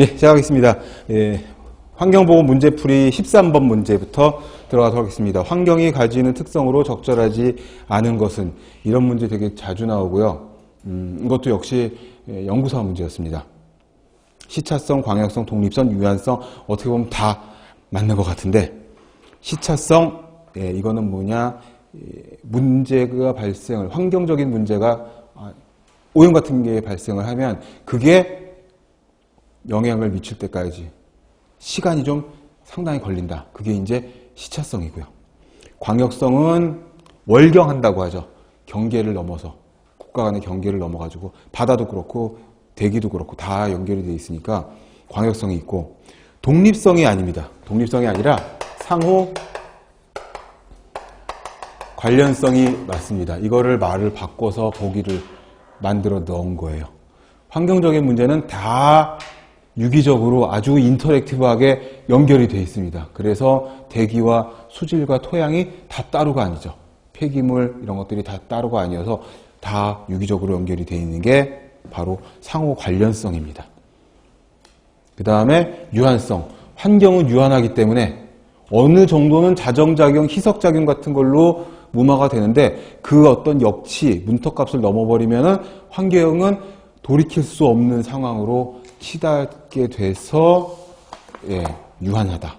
예, 시작하겠습니다. 예, 환경보호 문제풀이 13번 문제부터 들어가도록 하겠습니다. 환경이 가지는 특성으로 적절하지 않은 것은 이런 문제 되게 자주 나오고요. 음, 이것도 역시 예, 연구사 문제였습니다. 시차성, 광역성, 독립성, 유한성 어떻게 보면 다 맞는 것 같은데 시차성 예, 이거는 뭐냐 예, 문제가 발생을 환경적인 문제가 아, 오염 같은 게 발생을 하면 그게 영향을 미칠 때까지 시간이 좀 상당히 걸린다. 그게 이제 시차성이고요. 광역성은 월경한다고 하죠. 경계를 넘어서 국가 간의 경계를 넘어가지고 바다도 그렇고 대기도 그렇고 다 연결이 돼 있으니까 광역성이 있고 독립성이 아닙니다. 독립성이 아니라 상호 관련성이 맞습니다. 이거를 말을 바꿔서 보기를 만들어 넣은 거예요. 환경적인 문제는 다 유기적으로 아주 인터랙티브하게 연결이 되어 있습니다. 그래서 대기와 수질과 토양이 다 따로가 아니죠. 폐기물 이런 것들이 다 따로가 아니어서 다 유기적으로 연결이 되어 있는 게 바로 상호 관련성입니다. 그 다음에 유한성. 환경은 유한하기 때문에 어느 정도는 자정작용, 희석작용 같은 걸로 무마가 되는데 그 어떤 역치, 문턱값을 넘어버리면 환경은 돌이킬 수 없는 상황으로 치닫게 돼서 예, 유한하다.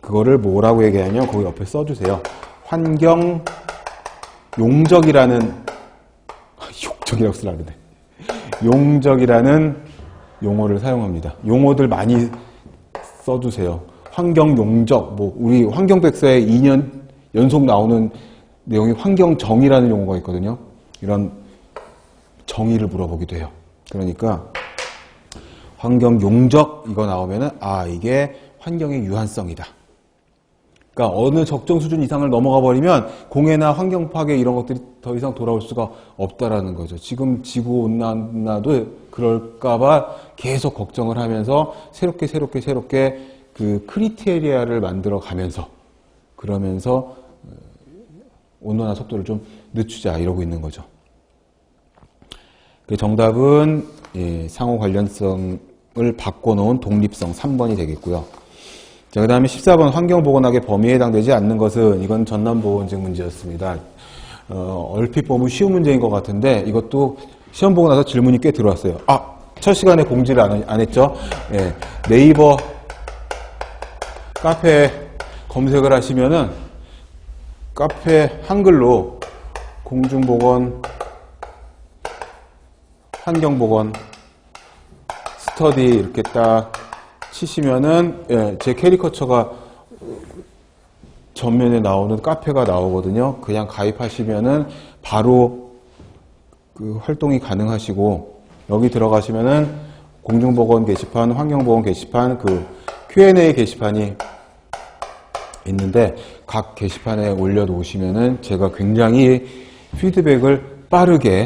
그거를 뭐라고 얘기하냐면 거기 옆에 써주세요. 환경 용적이라는 용적이라고 쓰라 그러네. 용적이라는 용어를 사용합니다. 용어들 많이 써주세요. 환경 용적, 뭐 우리 환경백서에 2년 연속 나오는 내용이 환경정의라는 용어가 있거든요. 이런 정의를 물어보기도 해요. 그러니까 환경 용적 이거 나오면은 아 이게 환경의 유한성이다. 그러니까 어느 적정 수준 이상을 넘어가 버리면 공해나 환경 파괴 이런 것들이 더 이상 돌아올 수가 없다라는 거죠. 지금 지구 온난화도 그럴까봐 계속 걱정을 하면서 새롭게 새롭게 새롭게 그 크리테리아를 만들어 가면서 그러면서 온난화 속도를 좀 늦추자 이러고 있는 거죠. 그 정답은 예, 상호 관련성을 바꿔놓은 독립성 3번이 되겠고요. 자, 그 다음에 14번 환경보건학의 범위에 해당되지 않는 것은 이건 전남보건증 문제였습니다. 어, 얼핏 보면 쉬운 문제인 것 같은데 이것도 시험 보고 나서 질문이 꽤 들어왔어요. 아, 첫 시간에 공지를 안, 안 했죠? 예, 네이버 카페 검색을 하시면은 카페 한글로 공중보건 환경보건 스터디 이렇게 딱 치시면은 예, 제 캐리커처가 전면에 나오는 카페가 나오거든요. 그냥 가입하시면은 바로 그 활동이 가능하시고 여기 들어가시면은 공중보건 게시판, 환경보건 게시판, 그 Q&A 게시판이 있는데 각 게시판에 올려놓으시면은 제가 굉장히 피드백을 빠르게